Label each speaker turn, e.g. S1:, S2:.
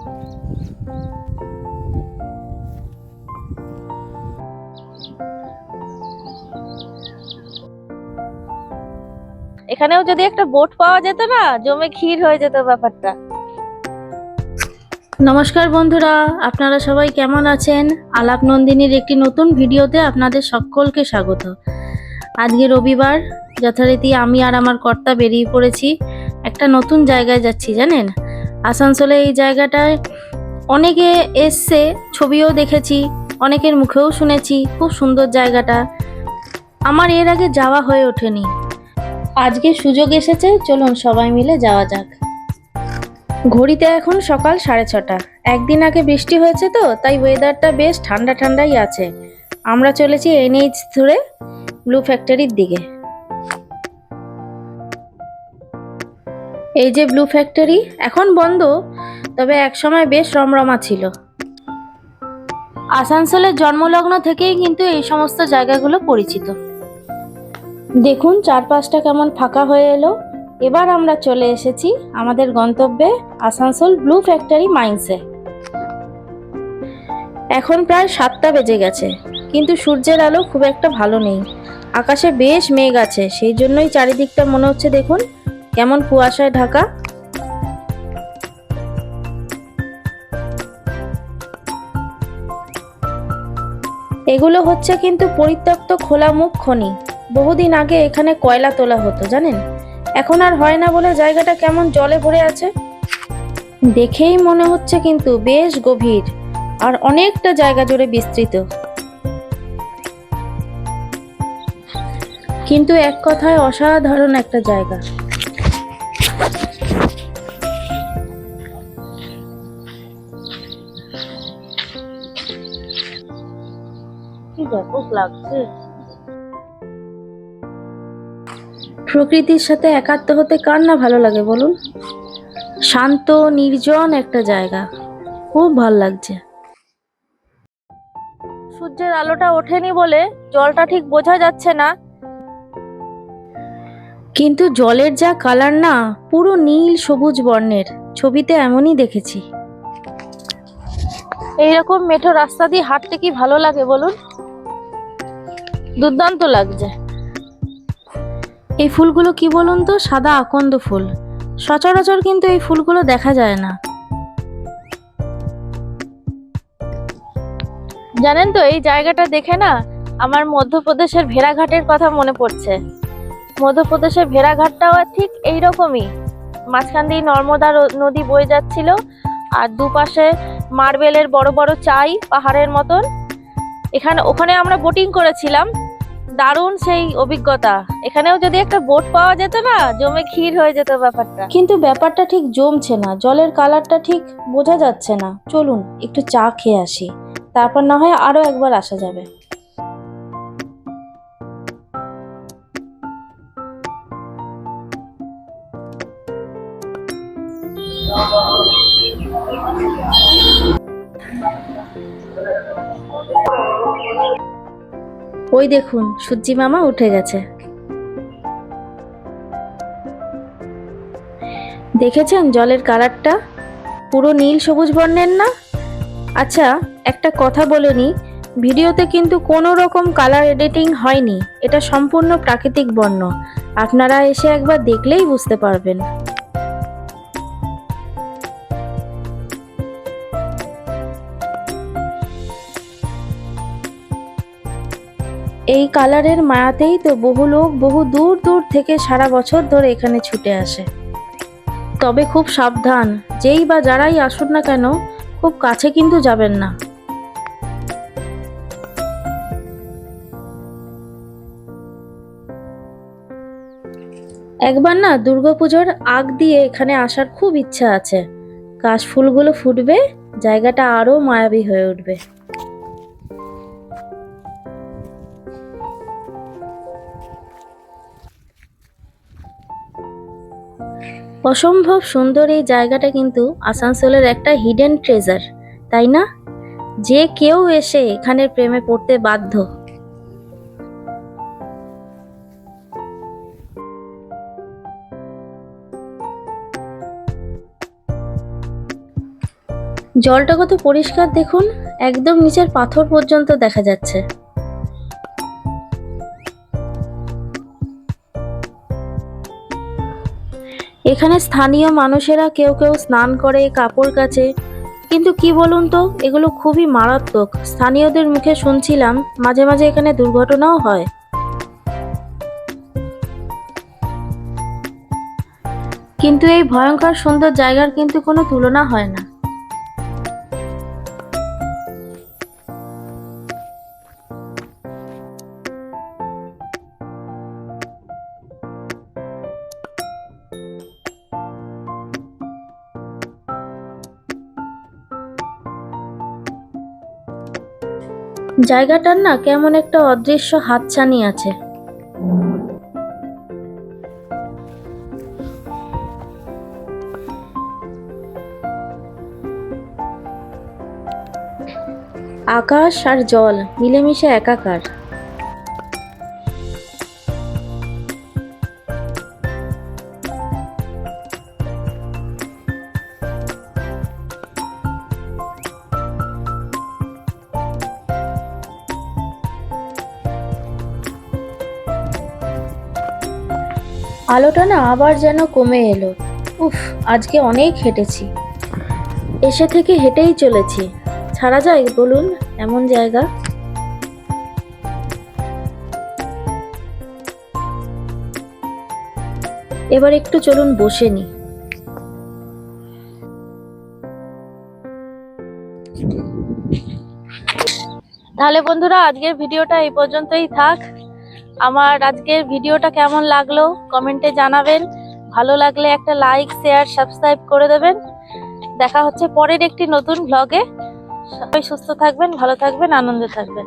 S1: এখানেও যদি একটা বোট পাওয়া যেত না, জমে ক্ষীর হয়ে যেত ব্যাপারটা। নমস্কার বন্ধুরা, আপনারা সবাই কেমন আছেন? আলাপ নন্দিনীর একটি নতুন ভিডিওতে আপনাদের সকলকে স্বাগত। আজকে রবিবার, যথারীতি আমি আর আমার কর্তা বেরিয়ে পড়েছি। একটা নতুন জায়গায় যাচ্ছি, জানেন? আসানসোলে এই জায়গাটায় অনেকে এসছে, ছবিও দেখেছি, অনেকের মুখেও শুনেছি, খুব সুন্দর জায়গাটা। আমার এর আগে যাওয়া হয়ে ওঠেনি। আজকে সুযোগ এসেছে, চলুন সবাই মিলে যাওয়া যাক। ঘড়িতে এখন সকাল সাড়ে ছটা। একদিন আগে বৃষ্টি হয়েছে তো, তাই ওয়েদারটা বেশ ঠান্ডা ঠান্ডাই আছে। আমরা চলেছি এনএইচ ধরে ব্লু ফ্যাক্টরির দিকে। এই যে ব্লু ফ্যাক্টরি এখন বন্ধ, তবে একসময় বেশ রমরমা ছিল। আসানসোলের জন্মলগ্ন থেকেই কিন্তু এই সমস্ত জায়গাগুলো পরিচিত। দেখুন চারপাশটা কেমন ফাঁকা হয়ে এলো। এবার আমরা চলে এসেছি আমাদের গন্তব্যে আসানসোল ব্লু ফ্যাক্টরি মাইন্সে এখন প্রায় সাতটা বেজে গেছে, কিন্তু সূর্যের আলো খুব একটা ভালো নেই। আকাশে বেশ মেঘ আছে, সেই জন্যই চারিদিকটা মনে হচ্ছে দেখুন কেমন কুয়াশায় ঢাকা? এগুলো হচ্ছে কিন্তু পরিত্যক্ত খোলা মুখ খনি। বহুদিন আগে এখানে কয়লা তোলা হতো, জানেন? এখন আর হয় না বলে জায়গাটা কেমন জলে ভরে আছে? দেখেই মনে হচ্ছে কিন্তু বেশ গভীর আর অনেকটা জায়গা জুড়ে বিস্তৃত। কিন্তু এক কথায় অসাধারণ একটা জায়গা। প্রকৃতির সাথে একাত্ম হতে কার না ভালো লাগে বলুন? শান্ত, নির্জন একটা জায়গা। খুব ভালো লাগছে। সূর্যের আলোটা ওঠেনি বলে জলটা ঠিক বোঝা যাচ্ছে না। কিন্তু জলের যা কালার না, পুরো নীল সবুজ বর্ণের। ছবিতে এমনই দেখেছি। এইরকম মেঠো রাস্তা দিয়ে হাঁটতে কি ভালো লাগে বলুন? দুর্দান্ত লাগছে। এই ফুলগুলো কি বলুন তো? সাদা আকন্দ ফুল। সচরাচর কিন্তু এই ফুলগুলো দেখা যায় না। জানেন তো এই জায়গাটা দেখে না আমার মধ্যপ্রদেশের ভেড়াঘাটের কথা মনে পড়ছে। মধ্যপ্রদেশের ভেড়াঘাটটাও ঠিক এই রকমই মাঝখান দিয়ে নর্মদা নদী বয়ে যাচ্ছিল আর দুপাশে মার্বেলের বড় বড় চাই পাহাড়ের মতন। এখানে ওখানে আমরা বোটিং করেছিলাম। দারুণ সেই অভিজ্ঞতা। এখানেও যদি একটা বোট পাওয়া যেত না, জমে ক্ষীর হয়ে যেত ব্যাপারটা। কিন্তু ব্যাপারটা ঠিক জমছে না। জলের কালারটা ঠিক বোঝা যাচ্ছে না। চলুন, একটু চা খেয়ে আসি। তারপর না হয় আরও একবার আসা যাবে। ওই দেখুন সূর্যি মামা উঠে গেছে। দেখেছেন জলের কালারটা? পুরো নীল সবুজ বর্ণের না? আচ্ছা একটা কথা বলে নি, ভিডিওতে কিন্তু কোনো রকম কালার এডিটিং হয়নি, এটা সম্পূর্ণ প্রাকৃতিক বর্ণ। আপনারা এসে একবার দেখলেই বুঝতে পারবেন। এই কালারের মায়াতেই তো বহু লোক বহু দূর দূর থেকে সারা বছর ধরে এখানে ছুটে আসে। তবে খুব সাবধান, যেই বা যারাই আসুন না কেন, খুব কাছে কিন্তু যাবেন না। একবার না দুর্গাপুজোর আগ দিয়ে এখানে আসার খুব ইচ্ছা আছে। কাশফুলগুলো ফুটবে, জায়গাটা আরও মায়াবী হয়ে উঠবে। অসম্ভব সুন্দর এই জায়গাটা কিন্তু আসানসোলের একটা হিডেন ট্রেজার তাই না? যে কেউ এসে এখানে প্রেমে পড়তে বাধ্য। জলটা কত পরিষ্কার দেখুন, একদম নিচের পাথর পর্যন্ত দেখা যাচ্ছে। এখানে স্থানীয় মানুষেরা কেউ কেউ স্নান করে, কাপড় কাচে। কিন্তু কি বলুন তো, এগুলো খুবই মারাত্মক। স্থানীয়দের মুখে শুনছিলাম, মাঝে মাঝে এখানে দুর্ঘটনাও হয়। কিন্তু এই ভয়ঙ্কর সুন্দর জায়গার কিন্তু কোনো তুলনা হয় না। জায়গাটার না কেমন একটা অদৃশ্য হাতছানি আছে। আকাশ আর জল মিলেমিশে একাকার। আলোটা না আবার যেন কমে এলো। উফ, আজকে অনেক হেঁটেছি। এসে থেকে হেঁটেই চলেছি। ছাড়া যায় বলুন, এমন জায়গা? এবার একটু চলুন বসে নি। তাহলে বন্ধুরা, আজকের ভিডিওটা এই পর্যন্তই থাক। আমার আজকের ভিডিওটা কেমন লাগল কমেন্টে জানাবেন। ভালো লাগলে একটা লাইক, শেয়ার, সাবস্ক্রাইব করে দেবেন। দেখা হচ্ছে পরের একটি নতুন ভ্লগে সবাই সুস্থ থাকবেন, ভালো থাকবেন, আনন্দে থাকবেন।